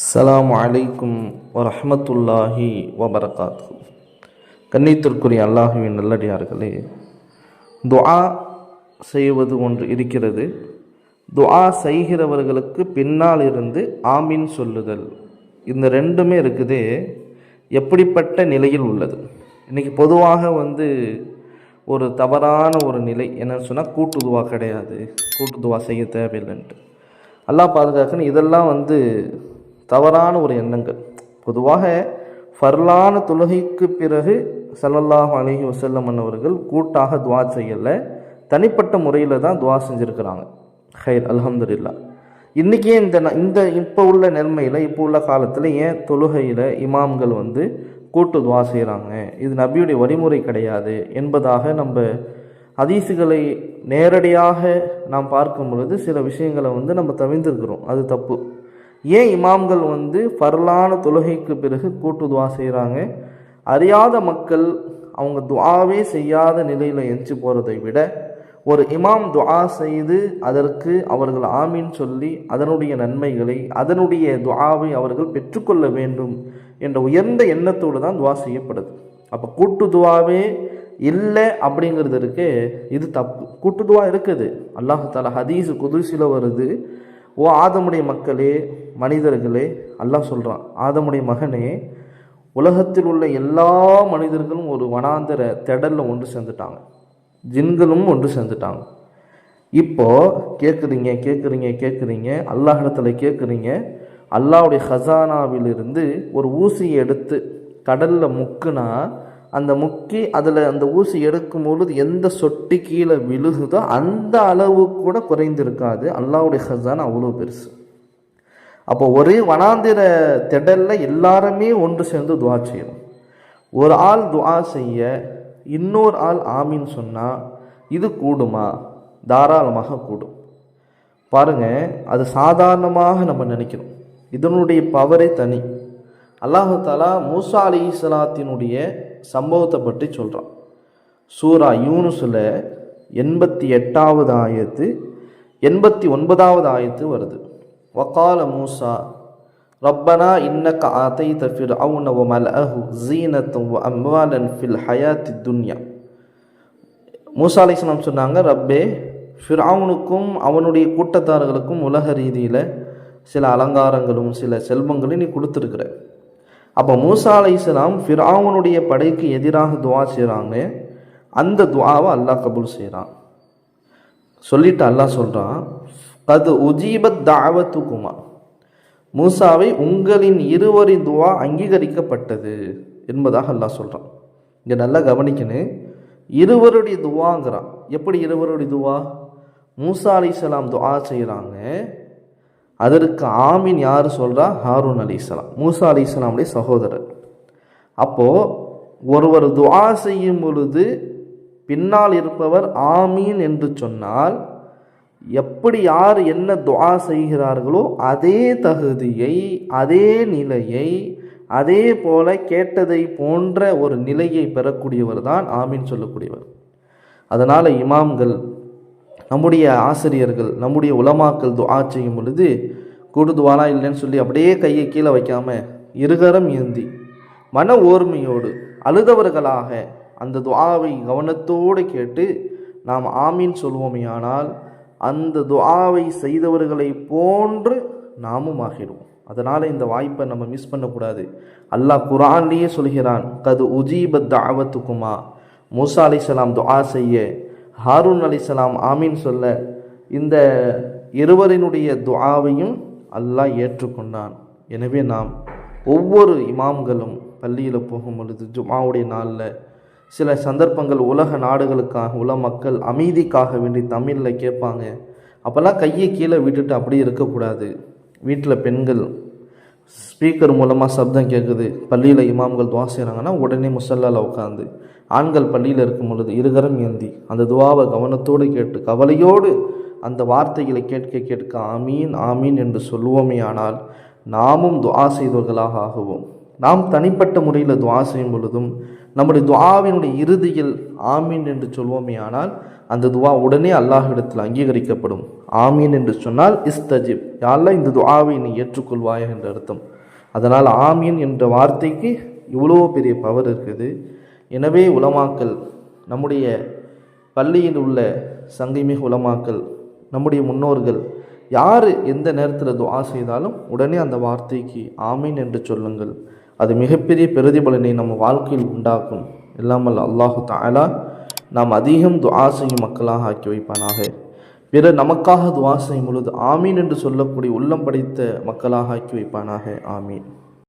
அஸ்ஸலாமு அலைக்கும் வரஹ்மத்துல்லாஹி வபரகாத்து கண்ணியத்திற்குரிய அல்லாஹுவின் நல்லடியார்களே துஆ செய்வது ஒன்று இருக்கிறது. துஆ செய்கிறவர்களுக்கு பின்னால் இருந்து ஆமீன் சொல்லுதல். இந்த ரெண்டுமே இருக்குது எப்படிப்பட்ட நிலையில் உள்ளது? இன்றைக்கி பொதுவாக வந்து ஒரு தவறான ஒரு நிலை என்னன்னு சொன்னால் கூட்டுதுவா கிடையாது. கூட்டு துவா செய்ய தேவையில்லைன்ட்டு. அல்லா பாதுகாக்கணும். இதெல்லாம் வந்து தவறான ஒரு எண்ணங்கள். பொதுவாக ஃபர்லான தொழுகைக்கு பிறகு சல்லல்லாஹு அலஹி வசல்லம் அவர்கள் கூட்டாக துவா செய்யலை. தனிப்பட்ட முறையில் தான் துவா செஞ்சுருக்கிறாங்க. ஹைர் அல்ஹம்துலில்லாஹ். இன்றைக்கே இந்த இந்த இப்போ உள்ள நிலைமையில் இப்போ உள்ள காலத்தில் ஏன் தொழுகையில் இமாம்கள் வந்து கூட்டு துவா செய்கிறாங்க இது நபியுடைய வழிமுறை கிடையாது என்பதாக நம்ம அதிசுகளை நேரடியாக நாம் பார்க்கும் பொழுது சில விஷயங்களை வந்து நம்ம தவிர்த்திருக்கிறோம். அது தப்பு. ஏன் இமாம்கள் வந்து ஃபர்லான தொழுகைக்கு பிறகு கூட்டு துவா செய்கிறாங்க அறியாத மக்கள் அவங்க துவாவே செய்யாத நிலையில் எஞ்சி போகிறதை விட ஒரு இமாம் துவா செய்து அதற்கு அவர்கள் ஆமீன் சொல்லி அதனுடைய நன்மைகளை அதனுடைய துவாவை அவர்கள் பெற்றுக்கொள்ள வேண்டும் என்ற உயர்ந்த எண்ணத்தோடு தான் துவா செய்யப்படுது. அப்போ கூட்டு துவாவே இல்லை அப்படிங்கிறது இருக்கு இது தப்பு. கூட்டு துவா இருக்குது. அல்லாஹு தாலா ஹதீஸ் குதுசில வருது. ஓ ஆதமுடைய மக்களே மனிதர்களே அல்லாஹ் சொல்கிறான் ஆதமுடைய மகனே உலகத்தில் உள்ள எல்லா மனிதர்களும் ஒரு வனாந்தர திடலில் ஒன்று சேர்ந்துட்டாங்க. ஜின்களும் ஒன்று சேர்ந்துட்டாங்க. இப்போது கேட்குறீங்க கேட்குறீங்க கேட்குறீங்க அல்லாஹ் இடத்துல கேட்குறீங்க அல்லாவுடைய ஹசானாவிலிருந்து ஒரு ஊசியை எடுத்து கடலில் முக்குனா அந்த முக்கி அதில் அந்த ஊசி எடுக்கும் பொழுது எந்த சொட்டி கீழே விழுகுதோ அந்த அளவு கூட குறைந்திருக்காது. அல்லாவுடைய ஹசானா அவ்வளோ பெருசு. அப்போ ஒரே வனாந்திர திடலில் எல்லாருமே ஒன்று சேர்ந்து துவா செய்யணும். ஒரு ஆள் துவா செய்ய இன்னொரு ஆள் ஆமின்னு சொன்னால் இது கூடுமா? தாராளமாக கூடும். பாருங்க அது சாதாரணமாக நம்ம நினைக்கிறோம். இதனுடைய பவரே தனி. அல்லாஹு தாலா மூசா அலி இஸ்லாத்தினுடைய சம்பவத்தை பற்றி சொல்கிறான் சூரா யூனுஸில் எண்பத்தி எட்டாவது ஆயத்து எண்பத்தி ஒன்பதாவது ஆயத்து வருது. வக்கால மூசா ரப்பனா إنك آتيت فرعون وملأه زينة وأموالا في الحياة الدنيا. ஃபில் ஹயாத்தி துன்யா மூசா அலிஸ்லாம் சொன்னாங்க ரப்பே ஃபிர்அவுனுக்கும் அவனுடைய கூட்டத்தார்களுக்கும் உலக ரீதியில் சில அலங்காரங்களும் சில செல்வங்களும் நீ கொடுத்துருக்குற. அப்போ மூசா அலைஹிஸ்ஸலாம் ஃபிர்அவுனுடைய படைக்கு எதிராக துவா செய்கிறாங்க அந்த துவாவை அல்லாஹ் கபூல் செய்கிறான் சொல்லிட்டு அல்லாஹ் சொல்கிறான் அது உஜீபத் தாவத்துக்குமா மூசாவை உங்களின் இருவரின் துவா அங்கீகரிக்கப்பட்டது என்பதாக அல்லாஹ் சொல்கிறான் இங்கே நல்லா கவனிக்கணும் இருவருடைய துவாங்கிறான். எப்படி இருவருடைய துவா? மூசா அலிசலாம் துவா செய்கிறாங்க அதற்கு ஆமீன் யார் சொல்கிறா ஹாரூன் அலிஸ்லாம் மூசா அலிஸ்லாமுடைய சகோதரர். அப்போது ஒருவர் துவா செய்யும் பொழுது பின்னால் இருப்பவர் ஆமீன் என்று சொன்னால் எப்படி யார் என்ன துவா செய்கிறார்களோ அதே தகுதியை அதே நிலையை அதே போல கேட்டதை போன்ற ஒரு நிலையை பெறக்கூடியவர் தான் ஆமீன் சொல்லக்கூடியவர். அதனால் இமாம்கள் நம்முடைய ஆசிரியர்கள் நம்முடைய உலமாக்கள் துவா செய்யும் பொழுது கூடுதுவானா இல்லைன்னு சொல்லி அப்படியே கையை கீழே வைக்காம இருகரம் ஏந்தி மன ஓர்மையோடு அழுதவர்களாக அந்த துவாவை கவனத்தோடு கேட்டு நாம் ஆமீன் சொல்வோமேயானால் அந்த துஆவை செய்தவர்களை போன்று நாமும் ஆகிடுவோம். அதனால் இந்த வாய்ப்பை நம்ம மிஸ் பண்ணக்கூடாது. அல்லாஹ் குரான்லேயே சொல்கிறான் கது உஜீபத் தாவத்துக்குமா மூசா அலிசலாம் துஆ செய்ய ஹாரூன் அலிசலாம் ஆமீன் சொல்ல இந்த இருவரினுடைய துஆவையும் அல்லாஹ் ஏற்றுக்கொண்டான். எனவே நாம் ஒவ்வொரு இமாம்களும் பள்ளியில் போகும் பொழுது ஜுமாவுடைய நாளில் சில சந்தர்ப்பங்கள் உலக நாடுகளுக்காக உலக மக்கள் அமைதிக்காக வேண்டி தமிழில் கேட்பாங்க. அப்போல்லாம் கையை கீழே விட்டுட்டு அப்படியே இருக்கக்கூடாது. வீட்டில் பெண்கள் ஸ்பீக்கர் மூலமாக சப்தம் கேட்குது. பள்ளியில் இமாம்கள் துவா செய்கிறாங்கன்னா உடனே முசல்லால் உட்காந்து ஆண்கள் பள்ளியில் இருக்கும் பொழுது இருகரம் ஏந்தி அந்த துவாவை கவனத்தோடு கேட்டு கவலையோடு அந்த வார்த்தைகளை கேட்க கேட்க ஆமீன் ஆமீன் என்று சொல்லுவோமே ஆனால் நாமும் துவா செய்தவர்களாக ஆகுவோம். நாம் தனிப்பட்ட முறையில் துவா செய்யும் பொழுதும் நம்முடைய துவாவினுடைய இறுதியில் ஆமீன் என்று சொல்வோமே ஆனால் அந்த துவா உடனே அல்லாஹிடத்தில் அங்கீகரிக்கப்படும். ஆமீன் என்று சொன்னால் இஸ்தஜிப். யாரெல்லாம் இந்த துவாவை நீ ஏற்றுக்கொள்வாய் என்ற அர்த்தம். அதனால் ஆமீன் என்ற வார்த்தைக்கு இவ்வளோ பெரிய பவர் இருக்குது. எனவே உலமாக்கல் நம்முடைய பள்ளியில் உள்ள சங்கைமிகு உலமாக்கல் நம்முடைய முன்னோர்கள் யார் எந்த நேரத்தில் துவா செய்தாலும் உடனே அந்த வார்த்தைக்கு ஆமீன் என்று சொல்லுங்கள். அது மிகப்பெரிய பிரதிபலனை நம்ம வாழ்க்கையில் உண்டாக்கும். இல்லாமல் அல்லாஹு தாலா நாம் அதிகம் துவா செய்யும் மக்களாக ஆக்கி வைப்பானாக. பிறர் நமக்காக துவா செய்யும் பொழுது ஆமீன் என்று சொல்லக்கூடிய உள்ளம் படைத்த மக்களாக ஆக்கி வைப்பானாக. ஆமீன்.